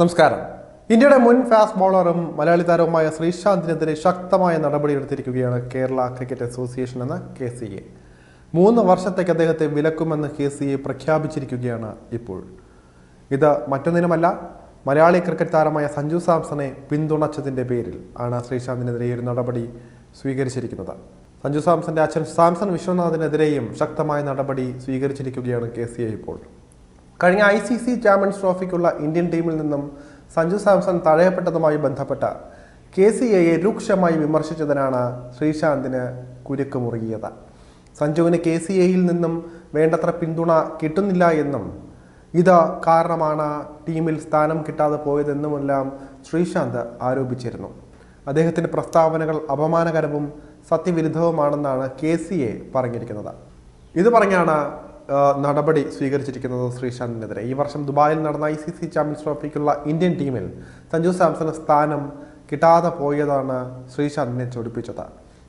നമസ്കാരം. ഇന്ത്യയുടെ മുൻ ഫാസ്റ്റ് ബോളറും മലയാളി താരവുമായ ശ്രീശാന്തിനെതിരെ ശക്തമായ നടപടിയെടുത്തിരിക്കുകയാണ് കേരള ക്രിക്കറ്റ് അസോസിയേഷൻ എന്ന കെ സി എ. മൂന്ന് വർഷത്തേക്ക് അദ്ദേഹത്തെ വിലക്കുമെന്ന് കെ സി എ പ്രഖ്യാപിച്ചിരിക്കുകയാണ് ഇപ്പോൾ. ഇത് മറ്റൊന്നിനുമല്ല മലയാളി ക്രിക്കറ്റ് താരമായ സഞ്ജു സാംസണെ പിന്തുണച്ചതിന്റെ പേരിൽ ആണ് ശ്രീശാന്തിനെതിരെ ഒരു നടപടി സ്വീകരിച്ചിരിക്കുന്നത്. സഞ്ജു സാംസന്റെ അച്ഛൻ സാംസൺ വിശ്വനാഥിനെതിരെയും ശക്തമായ നടപടി സ്വീകരിച്ചിരിക്കുകയാണ് കെ സി എ ഇപ്പോൾ. കഴിഞ്ഞ ഐ സി സി ചാമ്പ്യൻസ് ട്രോഫിക്കുള്ള ഇന്ത്യൻ ടീമിൽ നിന്നും സഞ്ജു സാംസൺ തഴയപ്പെട്ടതുമായി ബന്ധപ്പെട്ട കെ സി എയെ രൂക്ഷമായി വിമർശിച്ചതിനാണ് ശ്രീശാന്തിന് കുരുക്ക് മുറുകിയത് സഞ്ജുവിന് കെ സി എയിൽ നിന്നും വേണ്ടത്ര പിന്തുണ കിട്ടുന്നില്ല എന്നും ഇത് കാരണമാണ് ടീമിൽ സ്ഥാനം കിട്ടാതെ പോയതെന്നുമെല്ലാം ശ്രീശാന്ത് ആരോപിച്ചിരുന്നു. അദ്ദേഹത്തിന്റെ പ്രസ്താവനകൾ അപമാനകരവും സത്യവിരുദ്ധവുമാണെന്നാണ് കെ സി എ പറഞ്ഞിരിക്കുന്നത്. ഇത് പറഞ്ഞാണ് നടപടി സ്വീകരിച്ചിരിക്കുന്നത് ശ്രീശാന്തിനെതിരെ ഈ വർഷം ദുബായിൽ നടന്ന ഐ സി സി ചാമ്പ്യൻസ് ട്രോഫിക്കുള്ള ഇന്ത്യൻ ടീമിൽ സഞ്ജു സാംസണ് സ്ഥാനം കിട്ടാതെ പോയതാണ് ശ്രീശാന്തിനെ ചൊടിപ്പിച്ചത്.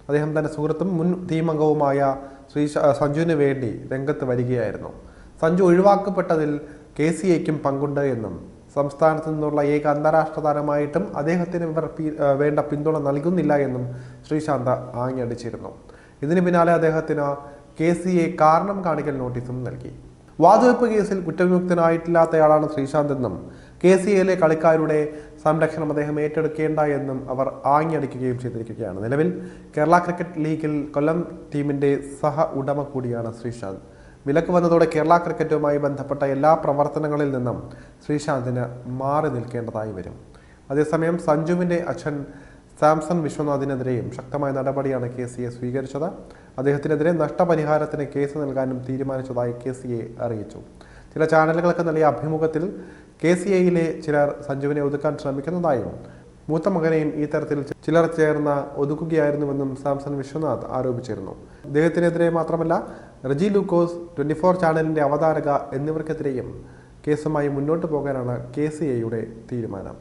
അദ്ദേഹം തന്റെ സുഹൃത്തും മുൻ ടീം അംഗവുമായ ശ്രീശാ സഞ്ജുവിന് വേണ്ടി രംഗത്ത് വരികയായിരുന്നു. സഞ്ജു ഒഴിവാക്കപ്പെട്ടതിൽ കെ സി എക്കും പങ്കുണ്ട് എന്നും സംസ്ഥാനത്ത് നിന്നുള്ള ഏക അന്താരാഷ്ട്ര താരമായിട്ടും അദ്ദേഹത്തിന് ഇവർ വേണ്ട പിന്തുണ നൽകുന്നില്ല എന്നും ശ്രീശാന്ത് ആഞ്ഞടിച്ചിരുന്നു. ഇതിന് പിന്നാലെ അദ്ദേഹത്തിന് കെ സി എ കാരണം കാണിക്കൽ നോട്ടീസും നൽകി. വാതുവെപ്പ് കേസിൽ കുറ്റവിമുക്തനായിട്ടില്ലാത്തയാളാണ് ശ്രീശാന്ത് എന്നും കെ സി എയിലെ കളിക്കാരുടെ സംരക്ഷണം അദ്ദേഹം ഏറ്റെടുക്കേണ്ട എന്നും അവർ ആങ്ങിയടിക്കുകയും ചെയ്തിരിക്കുകയാണ്. നിലവിൽ കേരള ക്രിക്കറ്റ് ലീഗിൽ കൊല്ലം ടീമിന്റെ സഹ ഉടമ കൂടിയാണ് ശ്രീശാന്ത്. വിലക്ക് വന്നതോടെ കേരള ക്രിക്കറ്റുമായി ബന്ധപ്പെട്ട എല്ലാ പ്രവർത്തനങ്ങളിൽ നിന്നും ശ്രീശാന്തിന് മാറി നിൽക്കേണ്ടതായി വരും. അതേസമയം സഞ്ജുവിന്റെ അച്ഛൻ സാംസൺ വിശ്വനാഥിനെതിരെയും ശക്തമായ നടപടിയാണ് കെ സി എ സ്വീകരിച്ചത്. അദ്ദേഹത്തിനെതിരെ നഷ്ടപരിഹാരത്തിന് കേസ് നൽകാനും തീരുമാനിച്ചതായി കെ സി എ അറിയിച്ചു. ചില ചാനലുകൾക്ക് നൽകിയ അഭിമുഖത്തിൽ കെ സി എയിലെ ചിലർ സഞ്ജുവിനെ ഒതുക്കാൻ ശ്രമിക്കുന്നതായും മൂത്ത മകനെയും ഈ തരത്തിൽ ചിലർ ചേർന്ന് ഒതുക്കുകയായിരുന്നുവെന്നും സാംസൺ വിശ്വനാഥ് ആരോപിച്ചിരുന്നു. അദ്ദേഹത്തിനെതിരെ മാത്രമല്ല റജി ലൂക്കോസ് ട്വന്റി ഫോർ ചാനലിന്റെ അവതാരക എന്നിവർക്കെതിരെയും കേസുമായി മുന്നോട്ട് പോകാനാണ് കെ സി എയുടെ തീരുമാനം.